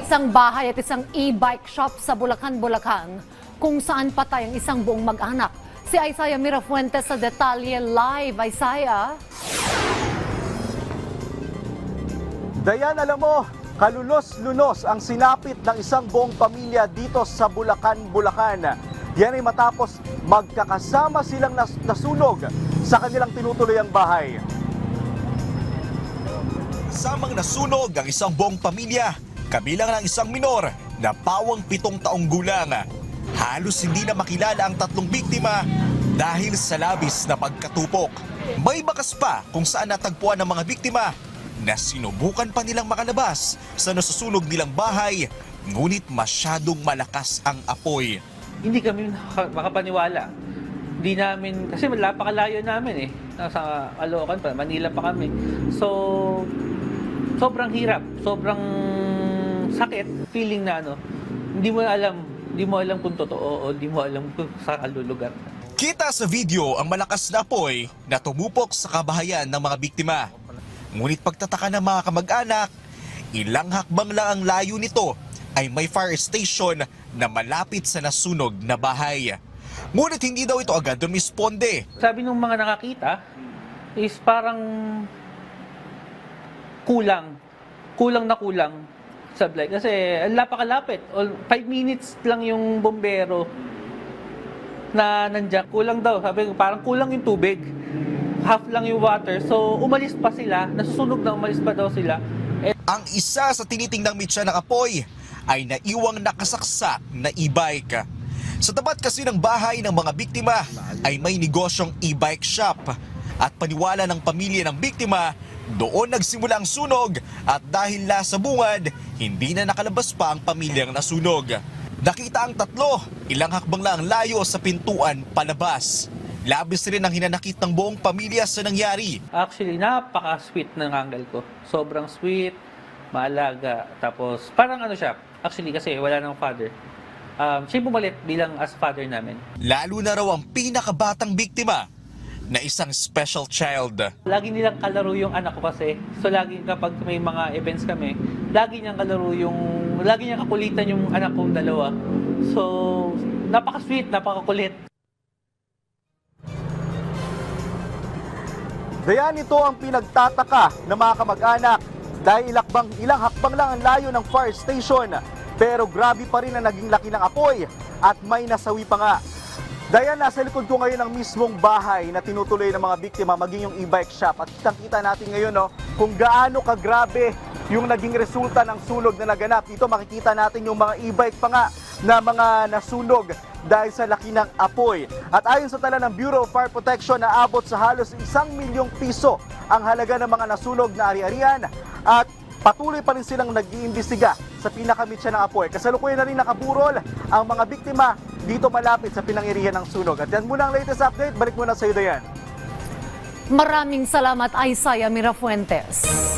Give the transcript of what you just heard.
Isang bahay at isang e-bike shop sa Bulacan, Bulacan, kung saan patay ang isang buong mag-anak. Si Isaiah Mirafuentes sa Detalye Live. Isaiah? Dayan, alam mo, kalulos-lunos ang sinapit ng isang buong pamilya dito sa Bulacan, Bulacan. Yan ay matapos magkakasama silang nas- nasunog sa kanilang tinutuluyang bahay. Samang nasunog ang isang buong pamilya, kabilang ng isang minor na pawang pitong taong gulang. Halos hindi na makilala ang tatlong biktima dahil sa labis na pagkatupok. May bakas pa kung saan natagpuan ng mga biktima na sinubukan pa nilang makalabas sa nasusunog nilang bahay, ngunit masyadong malakas ang apoy. hindi kami makapaniwala. Hindi namin, kasi napakalayo namin eh. Nasa Caloocan pa, Manila pa kami. So, sobrang hirap, sobrang sakit, feeling na ano, hindi mo alam, hindi mo alam kung totoo o hindi mo alam kung sa kalulugar. Kita sa video ang malakas na apoy na tumupok sa kabahayan ng mga biktima. Ngunit pagtataka ng mga kamag-anak, ilang hakbang lang ang layo nito ay may fire station na malapit sa nasunog na bahay. Ngunit hindi daw ito agad rumisponde. Sabi ng mga nakakita, is parang kulang. Kulang na kulang sa blight. Kasi ang lapakalapit. 5 minutes lang yung bombero na nandiyan. Kulang daw. Sabi ko, parang kulang yung tubig. Half lang yung water. So, umalis pa sila. Nasusunog na umalis pa daw sila. Eh, Ang isa sa tinitingnan mitya ng apoy ay naiwang nakasaksak na e-bike. Sa tapat kasi ng bahay ng mga biktima ay may negosyong e-bike shop. At paniwala ng pamilya ng biktima, doon nagsimula ang sunog at dahil nasa bungad, hindi na nakalabas pa ang pamilyang nasunog. Nakita ang tatlo, ilang hakbang lang ang layo sa pintuan palabas. Labis rin ang hinanakit ng buong pamilya sa nangyari. Actually, napaka-sweet ng uncle ko. Sobrang sweet, maalaga. Tapos, parang ano siya, actually kasi wala nang father. Um, siya pumalit bilang as father namin. Lalo na raw ang pinakabatang biktima na isang special child. Lagi nilang kalaro yung anak ko kasi. So, lagi kapag may mga events kami, lagi niyang kalaro yung, lagi niyang kakulitan yung anak kong dalawa. So, napaka-sweet, napaka-kulit. Dayan, ito ang pinagtataka ng mga kamag-anak dahil ilakbang, ilang hakbang lang ang layo ng fire station. Pero grabe pa rin ang naging laki ng apoy at may nasawi pa nga. Dayan, nasa likod ko ngayon ang mismong bahay na tinutuloy ng mga biktima, maging yung e-bike shop. At kitang-kita natin ngayon no, kung gaano kagrabe yung naging resulta ng sunog na naganap. Dito makikita natin yung mga e-bike pa nga na mga nasunog dahil sa laki ng apoy. At ayon sa tala ng Bureau of Fire Protection, naabot sa halos isang milyong piso ang halaga ng mga nasunog na ari-arian at patuloy pa rin silang nag-iimbestiga sa pinakamitsya ng apoy. Kasalukuyan na rin nakaburol ang mga biktima dito malapit sa pinangirihan ng sunog. At yan muna ang latest update. Balik muna sa iyo, Dayan. Maraming salamat, Isaiah Mirafuentes.